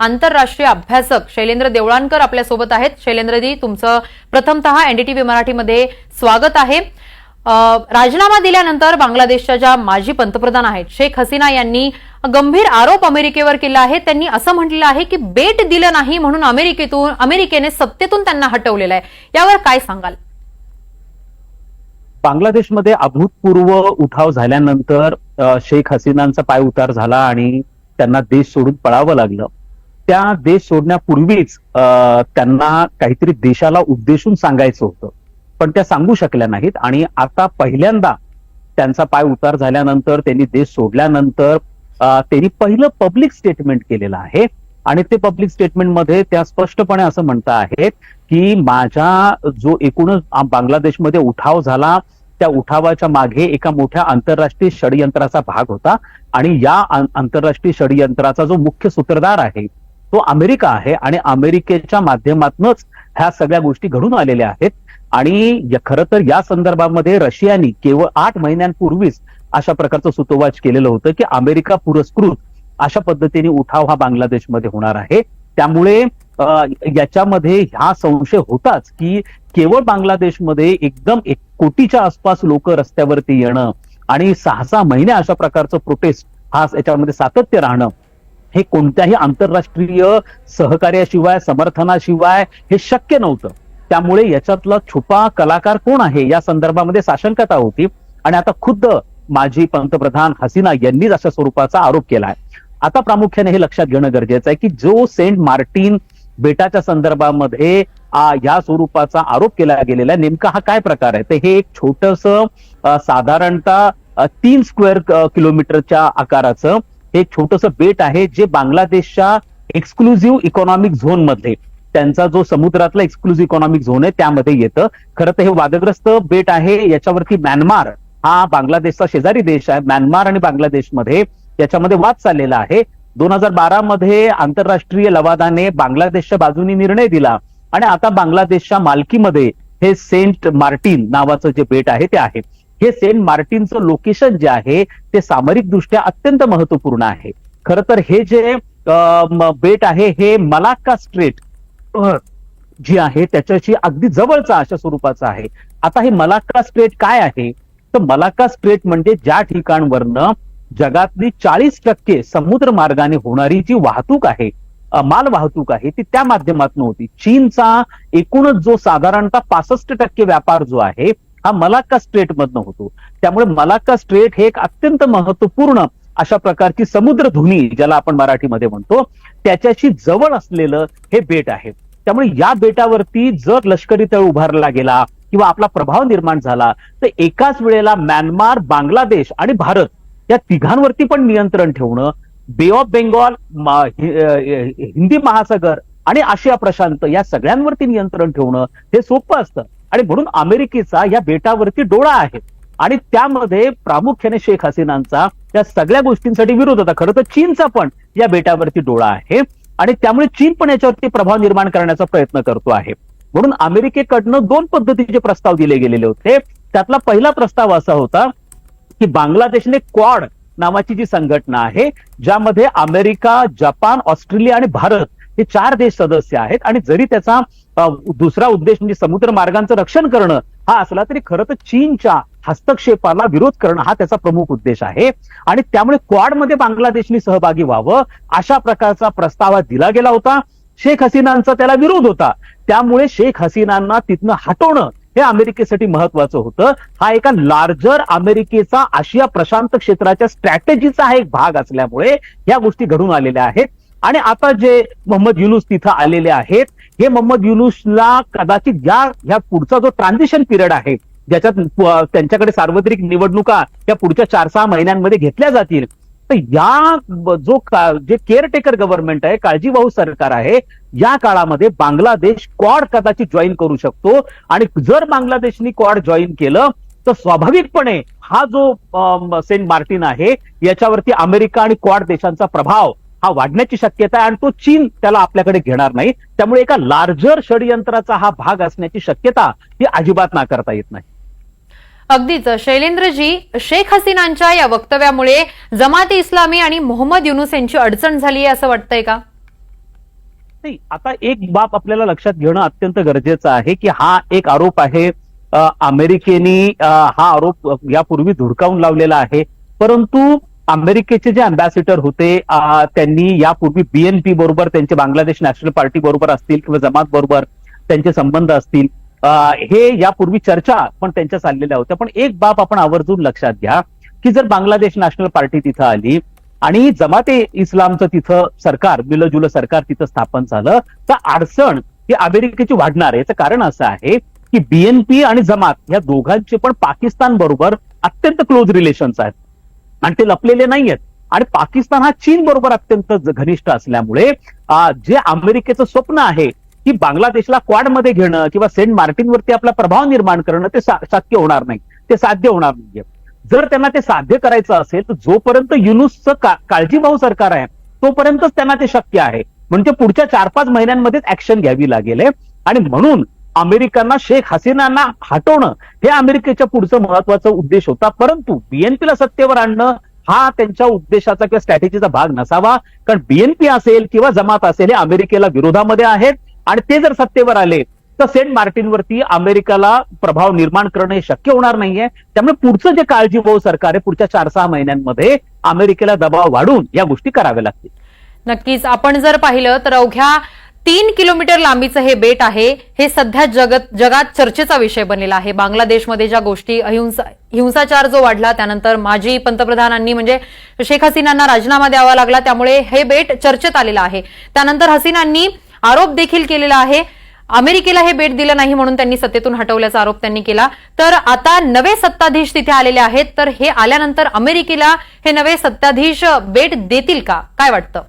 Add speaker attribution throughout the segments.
Speaker 1: आंतरराष्ट्रीय अभ्यासक शैलेंद्र देवळानकर आपल्यासोबत आहेत. शैलेंद्रजी तुमचं प्रथमतः एनडीटीव्ही मराठीमध्ये स्वागत आहे. राजीनामा दिल्यानंतर बांगलादेशच्या ज्या माजी पंतप्रधान आहेत. शेख हसीना यांनी गंभीर आरोप अमेरिकेवर केला आहे. त्यांनी असं म्हटलेलं आहे की बेट दिलं नाही म्हणून अमेरिकेतून अमेरिकेने सत्तेतून त्यांना हटवलेलं आहे. यावर काय सांगाल?
Speaker 2: बांगलादेशमध्ये अभूतपूर्व उठाव झाल्यानंतर शेख हसीनांचा पाय उतार झाला आणि त्यांना देश सोडून पळावं लागलं. त्या देश सोडण्यापूर्वीच त्यांना काहीतरी देशाला उद्देशून सांगायचं होतं. पण त्या सांगू शकल्या नाहीत आणि आता पहिल्यांदा त्यांचा पाय उतार झाल्यानंतर त्यांनी देश सोडल्यानंतर त्यांनी पहिलं पब्लिक स्टेटमेंट केलेलं आहे. आणि ते पब्लिक स्टेटमेंटमध्ये त्या स्पष्टपणे असं म्हणता आहेत की माझ्या जो एकूणच बांगलादेशमध्ये उठाव झाला त्या उठावाच्या मागे एका मोठ्या आंतरराष्ट्रीय षडयंत्राचा भाग होता. आणि या आंतरराष्ट्रीय षडयंत्राचा जो मुख्य सूत्रधार आहे तो अमेरिका आहे आणि अमेरिकेच्या माध्यमातूनच ह्या सगळ्या गोष्टी घडून आलेल्या आहेत. आणि खरं तर या संदर्भामध्ये रशियानी केवळ आठ महिन्यांपूर्वीच अशा प्रकारचं सुतोवाच केलेलं होतं की अमेरिका पुरस्कृत अशा पद्धतीने उठाव हा बांगलादेशमध्ये होणार आहे. त्यामुळे याच्यामध्ये हा संशय होताच की केवळ बांगलादेशमध्ये एकदम एक कोटीच्या आसपास लोक रस्त्यावरती येणं आणि सहा सहा महिने अशा प्रकारचं प्रोटेस्ट हा याच्यामध्ये सातत्य राहणं हे कोणत्याही आंतरराष्ट्रीय सहकार्याशिवाय समर्थनाशिवाय हे शक्य नव्हतं. त्यामुळे याच्यातला छुपा कलाकार कोण आहे? या संदर्भामध्ये साशंकता होती. आणि आता खुद्द माजी पंतप्रधान हसीना यांनीच अशा स्वरूपाचा आरोप केला आहे आता प्रामुख्याने हे लक्षात घेणं गरजेचं आहे की जो सेंट मार्टिन बेटाच्या संदर्भामध्ये या स्वरूपाचा आरोप केला गेलेला आहे नेमका हा काय प्रकार आहे? तर हे एक छोटस साधारणतः तीन स्क्वेअर किलोमीटरच्या आकाराचं एक छोटस बेट आहे जे बांगलादेशच्या एक्सक्लुझिव्ह इकॉनॉमिक झोनमध्ये त्यांचा जो समुद्रातला एक्सक्लुझिव्ह इकॉनॉमिक झोन आहे त्यामध्ये येतं. खरं तर हे वादग्रस्त बेट आहे. याच्यावरती म्यानमार हा बांगलादेशचा शेजारी देश आहे. म्यानमार आणि बांगलादेशमध्ये याच्यामध्ये वाद चाललेला आहे. दोन हजार बारा मध्ये आंतरराष्ट्रीय लवादाने बांगलादेशच्या बाजूने निर्णय दिला आणि आता बांगलादेशच्या मालकीमध्ये हे सेंट मार्टिन नावाचं जे बेट आहे ते आहे. हे सेंट मार्टिनचं लोकेशन जे आहे ते सामरिक दृष्ट्या अत्यंत महत्त्वपूर्ण आहे. खरं तर हे जे बेट आहे हे मलाक्का स्ट्रेट जी आहे त्याच्याशी अगदी जवळचा अशा स्वरूपाचं आहे. आता हे मलाक्का स्ट्रेट काय आहे? तर मलाक्का स्ट्रेट म्हणजे ज्या ठिकाणवरनं जगातली चाळीस टक्के समुद्र मार्गाने होणारी जी वाहतूक आहे माल वाहतूक आहे ती त्या माध्यमातून होती. चीनचा एकूणच जो साधारणतः पासष्ट टक्के व्यापार जो आहे हा मलाक्का स्ट्रेट मधनं होतो. त्यामुळे मलाक्का स्ट्रेट हे एक अत्यंत महत्त्वपूर्ण अशा प्रकारची समुद्रधुनी ज्याला आपण मराठीमध्ये म्हणतो त्याच्याशी जवळ असलेलं हे बेट आहे. त्यामुळे या बेटावरती जर लष्करी तळ उभारला गेला किंवा आपला प्रभाव निर्माण झाला तर एकाच वेळेला म्यानमार बांगलादेश आणि भारत या तिघांवरती पण नियंत्रण ठेवणं बे ऑफ बेंगॉल हिंदी महासागर आणि आशिया प्रशांत या सगळ्यांवरती नियंत्रण ठेवणं हे सोपं असतं. आणि म्हणून अमेरिकेचा या बेटावरती डोळा आहे. आणि त्यामध्ये प्रामुख्याने शेख हसीनांचा या सगळ्या गोष्टींसाठी विरोध होता. खरं तर चीनचा पण या बेटावरती डोळा आहे. आणि त्यामुळे चीन पण याच्यावरती प्रभाव निर्माण करण्याचा प्रयत्न करतो आहे. म्हणून अमेरिकेकडनं दोन पद्धतीचे प्रस्ताव दिले गेलेले होते. त्यातला पहिला प्रस्ताव असा होता की बांगलादेशने क्वाड नावाची जी संघटना आहे ज्यामध्ये अमेरिका जपान ऑस्ट्रेलिया आणि भारत हे चार देश सदस्य आहेत आणि जरी त्याचा दुसरा उद्देश म्हणजे समुद्र मार्गांचं रक्षण करणं हा असला तरी खरं तर चीनच्या हस्तक्षेपाला विरोध करणं हा त्याचा प्रमुख उद्देश आहे. आणि त्यामुळे क्वाडमध्ये बांगलादेशनी सहभागी व्हावं अशा प्रकारचा प्रस्ताव दिला गेला होता. शेख हसीनांचा त्याला विरोध होता. त्यामुळे शेख हसीनांना तिथनं हटवणं हे अमेरिकेसाठी महत्वाचं होतं. हा एका लार्जर अमेरिकेचा आशिया प्रशांत क्षेत्राच्या स्ट्रॅटेजीचा हा एक भाग असल्यामुळे या गोष्टी घडून आलेल्या आहेत. आणि आता जे मोहम्मद युनुस तिथं आलेले आहेत हे मोहम्मद युनुसला कदाचित या ह्या पुढचा जो ट्रान्झिशन पिरियड आहे ज्याच्यात त्यांच्याकडे सार्वत्रिक निवडणुका या पुढच्या चार सहा महिन्यांमध्ये घेतल्या जातील तर या जो जे केअरटेकर गव्हर्नमेंट आहे काळजीवाहू सरकार आहे या काळामध्ये बांगलादेश क्वाड कदाचित जॉईन करू शकतो. आणि जर बांगलादेशनी क्वाड जॉईन केलं तर स्वाभाविकपणे हा जो सेंट मार्टिन आहे याच्यावरती अमेरिका आणि क्वाड देशांचा प्रभाव हा वाढण्याची शक्यता आहे आणि तो चीन त्याला आपल्याकडे घेणार नाही. त्यामुळे एका लार्जर षडयंत्राचा हा भाग असण्याची शक्यता ही अजिबात नाकारता येत नाही.
Speaker 1: अगदीच. शैलेंद्रजी शेख हसीनांच्या या वक्तव्यामुळे जमाते इस्लामी आणि मोहम्मद युनुस यांची अडचण झाली आहे असं वाटतंय का?
Speaker 2: नाही आता एक बाब आपल्याला लक्षात घेणं अत्यंत गरजेचं आहे की हा एक आरोप आहे. अमेरिकेने हा आरोप यापूर्वी धुडकावून लावलेला आहे. परंतु अमेरिकेचे जे अम्बॅसिडर होते त्यांनी यापूर्वी बीएनपी बरोबर त्यांचे बांगलादेश नॅशनल पार्टी बरोबर असतील किंवा जमात बरोबर त्यांचे संबंध असतील हे यापूर्वी चर्चा पण त्यांच्या चाललेल्या होत्या. पण एक बाब आपण आवर्जून लक्षात घ्या की जर बांगलादेश नॅशनल पार्टी तिथं आली आणि जमाते इस्लामचं तिथं सरकार मिलजुल सरकार तिथं स्थापन झालं तर अडचण ही अमेरिकेची वाढणार आहे. याचं कारण असं आहे की बीएनपी आणि जमात या दोघांचे पण पाकिस्तान बरोबर अत्यंत क्लोज रिलेशन्स आहेत. आणि ते लपलेले नाहीयेत. आणि पाकिस्तान हा चीन बरोबर अत्यंत घनिष्ठ असल्यामुळे जे अमेरिकेचं स्वप्न आहे की बांगलादेशला क्वाडमध्ये घेणं किंवा सेंट मार्टिनवरती आपला प्रभाव निर्माण करणं ते शक्य होणार नाही. ते साध्य होणार नाहीये. जर त्यांना ते साध्य करायचं असेल तर जोपर्यंत युनुसचं का- काळजीभाऊ सरकार आहे तोपर्यंतच त्यांना ते शक्य आहे. म्हणजे पुढच्या चार पाच महिन्यांमध्येच ऍक्शन घ्यावी लागेल. आहे. आणि म्हणून अमेरिकांना शेख हसीनांना हटवणं हे अमेरिकेच्या पुढचं महत्त्वाचा उद्देश होता. परंतु बीएनपीला सत्तेवर आणणं हा त्यांच्या उद्देशाचा किंवा स्ट्रॅटेजीचा भाग नसावा. कारण बीएनपी असेल किंवा जमात असेल हे अमेरिकेला विरोधामध्ये आहेत. आणि ते जर सत्तेवर आले तर सेंट मार्टिनवरती अमेरिकाला प्रभाव निर्माण करणं हे शक्य होणार नाहीये. त्यामुळे पुढचं जे काळजीभाऊ सरकार आहे पुढच्या चार सहा महिन्यांमध्ये अमेरिकेला दबाव वाढून या गोष्टी कराव्या लागतील.
Speaker 1: नक्कीच. आपण जर पाहिलं तर अवघ्या तीन किलोमीटर लांबीचं हे बेट आहे. हे सध्या जगत जगात चर्चेचा विषय बनलेला आहे. बांगलादेशमध्ये ज्या गोष्टी अहिंसा हिंसाचार जो वाढला त्यानंतर माजी पंतप्रधानांनी म्हणजे शेख हसीनांना राजीनामा द्यावा लागला त्यामुळे हे बेट चर्चेत आलेलं आहे. त्यानंतर हसीनांनी आरोप देखील केलेला आहे. अमेरिकेला हे बेट दिलं नाही म्हणून त्यांनी सत्तेतून हटवल्याचा आरोप त्यांनी केला. तर आता नवे सत्ताधीश तिथे आलेले आहेत. तर हे आल्यानंतर अमेरिकेला हे नवे सत्ताधीश बेट देतील का? काय वाटतं?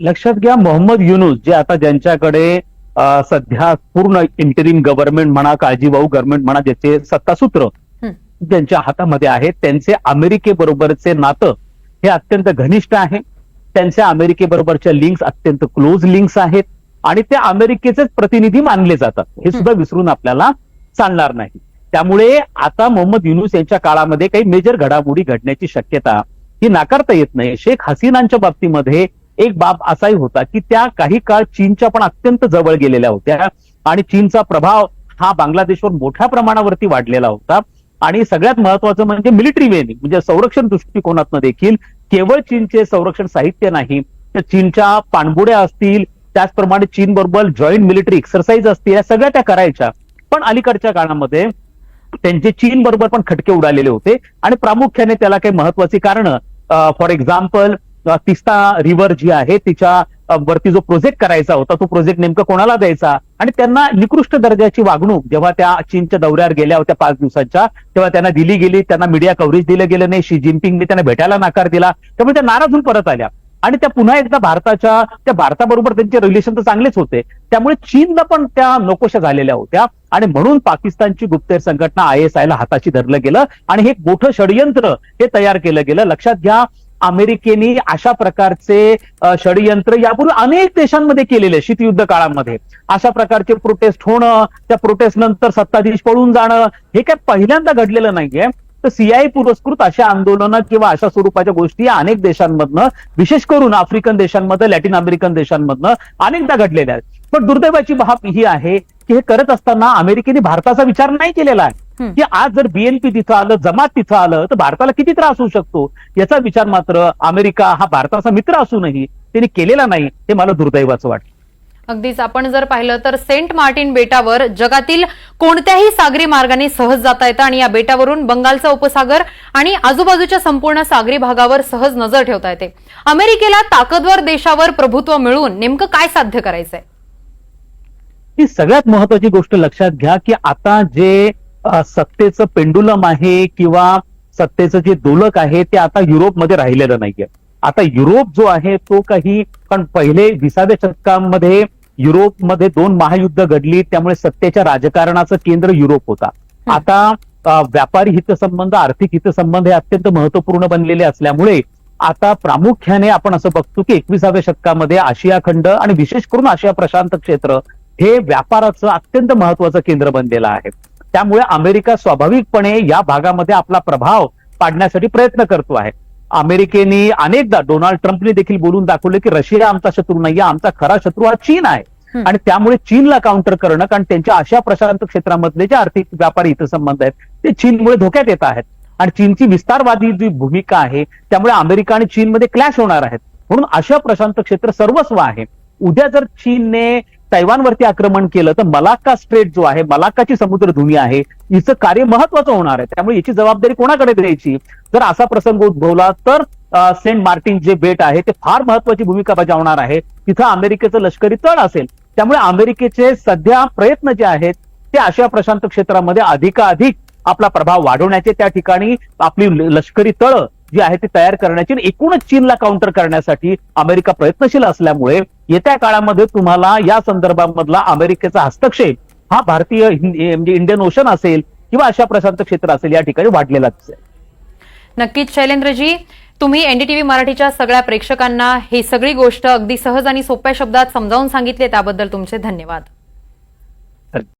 Speaker 2: लक्षात घ्या मोहम्मद युनुस जे आता ज्यांच्याकडे सध्या पूर्ण इंटरिम गव्हर्नमेंट म्हणा काळजीभाऊ गव्हर्नमेंट म्हणा ज्याचे सत्तासूत्र. ज्यांच्या हातामध्ये आहे त्यांचे अमेरिकेबरोबरचे नातं हे अत्यंत घनिष्ठ आहे. त्यांच्या अमेरिकेबरोबरच्या लिंक्स अत्यंत क्लोज लिंक्स आहेत आणि ते अमेरिकेचेच प्रतिनिधी मानले जातात. हे सुद्धा विसरून आपल्याला चालणार नाही. त्यामुळे आता मोहम्मद युनुस यांच्या काळामध्ये काही मेजर घडामोडी घडण्याची शक्यता ही नाकारता येत नाही. शेख हसीनांच्या बाबतीमध्ये एक बाब असाही होता की त्या काही काळ चीनच्या पण अत्यंत जवळ गेलेल्या होत्या आणि चीनचा प्रभाव हा बांगलादेशवर मोठ्या प्रमाणावरती वाढलेला होता. आणि सगळ्यात महत्वाचं म्हणजे मिलिटरी वेनी म्हणजे संरक्षण दृष्टिकोनातनं देखील केवळ चीनचे संरक्षण साहित्य नाही तर चीनच्या पाणबुड्या असतील त्याचप्रमाणे चीन बरोबर जॉईंट मिलिटरी एक्सरसाइज असतील या सगळ्या त्या करायच्या. पण अलीकडच्या काळामध्ये त्यांचे चीन बरोबर पण खटके उडालेले होते. आणि प्रामुख्याने त्याला काही महत्वाची कारण फॉर एक्झाम्पल तिस्ता रिव्हर जी आहे तिच्या वरती जो प्रोजेक्ट करायचा होता तो प्रोजेक्ट नेमका कोणाला द्यायचा? आणि त्यांना निकृष्ट दर्जाची वागणूक जेव्हा त्या चीनच्या दौऱ्यावर गेल्या होत्या पाच दिवसांच्या तेव्हा त्यांना दिली गेली त्यांना मीडिया कव्हरेज दिलं गेलं नाही शी जिनपिंगने त्यांना भेटायला नकार दिला. त्यामुळे त्या नाराज होऊन परत आल्या. आणि त्या पुन्हा एकदा भारताच्या त्या भारताबरोबर त्यांचे रिलेशन तर चांगलेच होते. त्यामुळे चीनला पण त्या नकोशा झालेल्या होत्या. आणि म्हणून पाकिस्तानची गुप्तहेर संघटना आय एस आयला हाताशी धरलं गेलं. आणि हे मोठं षडयंत्र हे तयार केलं गेलं. लक्षात घ्या अमेरिकेने अशा प्रकारचे षडयंत्र यापूर्वी अनेक देशांमध्ये केलेले शीतयुद्ध काळामध्ये. अशा प्रकारचे प्रोटेस्ट होणं त्या प्रोटेस्ट नंतर सत्ताधीश पळून जाणं हे काय पहिल्यांदा घडलेलं नाहीये. तर सीआय पुरस्कृत अशा आंदोलनं किंवा अशा स्वरूपाच्या गोष्टी अनेक देशांमधनं विशेष करून आफ्रिकन देशांमध्ये लॅटिन अमेरिकन देशांमधनं अनेकदा घडलेल्या आहेत. पण दुर्दैवाची बाब ही आहे हे करत असताना अमेरिकेने भारताचा विचार नाही केलेला आहे. की आज जर बीएनपी तिथं आलं जमात तिथं आलं तर भारताला किती त्रास होऊ शकतो? याचा विचार मात्र अमेरिका हा भारताचा मित्र असूनही त्यांनी केलेला नाही हे मला दुर्दैवाचं वाटतं.
Speaker 1: अगदीच आपण जर पाहिलं तर सेंट मार्टिन बेटावर जगातील कोणत्याही सागरी मार्गाने सहज जाता येतं आणि या बेटावरून बंगालचा उपसागर आणि आजूबाजूच्या संपूर्ण सागरी भागावर सहज नजर ठेवता येते. अमेरिकेला ताकदवर देशावर प्रभुत्व मिळवून नेमकं काय साध्य करायचंय?
Speaker 2: ही सगळ्यात महत्वाची गोष्ट लक्षात घ्या की आता जे सत्तेचं पेंडुलम आहे किंवा सत्तेचं जे दोलक आहे ते आता युरोपमध्ये राहिलेलं नाहीये. आता युरोप जो आहे तो काही पण पहिले विसाव्या शतकामध्ये युरोपमध्ये दोन महायुद्ध घडली त्यामुळे सत्तेच्या राजकारणाचं केंद्र युरोप होता. आता व्यापारी हितसंबंध आर्थिक हितसंबंध हे अत्यंत महत्त्वपूर्ण बनलेले असल्यामुळे आता प्रामुख्याने आपण असं बघतो की एकविसाव्या शतकामध्ये आशिया खंड आणि विशेष करून आशिया प्रशांत क्षेत्र हे व्यापाराचं अत्यंत महत्वाचं केंद्र बनलेलं आहे. त्यामुळे अमेरिका स्वाभाविकपणे या भागामध्ये आपला प्रभाव पाडण्यासाठी प्रयत्न करतो आहे. अमेरिकेने अनेकदा डोनाल्ड ट्रम्पने देखील बोलून दाखवले की रशिया आमचा शत्रू नाहीये आमचा खरा शत्रू हा चीन आहे. आणि त्यामुळे चीनला काउंटर करणं कारण त्यांच्या आशिया प्रशांत क्षेत्रामधले जे आर्थिक व्यापारी हितसंबंध आहेत ते चीनमुळे धोक्यात येत आहेत. आणि चीनची विस्तारवादी जी भूमिका आहे त्यामुळे अमेरिका आणि चीनमध्ये क्लॅश होणार आहेत. म्हणून आशिया प्रशांत क्षेत्र सर्वस्व आहे. उद्या जर चीनने तैवानवरती आक्रमण केलं तर मलाक्का स्ट्रेट जो आहे मलाक्काची समुद्रधुनी आहे हिचं कार्य महत्वाचं होणार आहे. त्यामुळे याची जबाबदारी कोणाकडे द्यायची? जर असा प्रसंग उद्भवला तर सेंट मार्टिन जे बेट आहे ते फार महत्वाची भूमिका बजावणार आहे. तिथं अमेरिकेचं लष्करी तळ असेल. त्यामुळे अमेरिकेचे सध्या प्रयत्न जे आहेत ते आशिया प्रशांत क्षेत्रामध्ये अधिकाधिक आपला प्रभाव वाढवण्याचे त्या ठिकाणी आपली लष्करी तळ जी आहे ती तयार करण्याची आणि एकूणच चीनला काउंटर करण्यासाठी अमेरिका प्रयत्नशील असल्यामुळे येत्या काळामध्ये तुम्हाला या संदर्भामधला अमेरिकेचा हस्तक्षेप हा भारतीय म्हणजे इंडियन ओशन असेल किंवा अशा प्रशांत क्षेत्र असेल या ठिकाणी वाढलेला दिसेल.
Speaker 1: नक्कीच शैलेंद्रजी तुम्ही एनडीटीव्ही मराठीच्या सगळ्या प्रेक्षकांना ही सगळी गोष्ट अगदी सहज आणि सोप्या शब्दात समजावून सांगितली त्याबद्दल तुमचे धन्यवाद.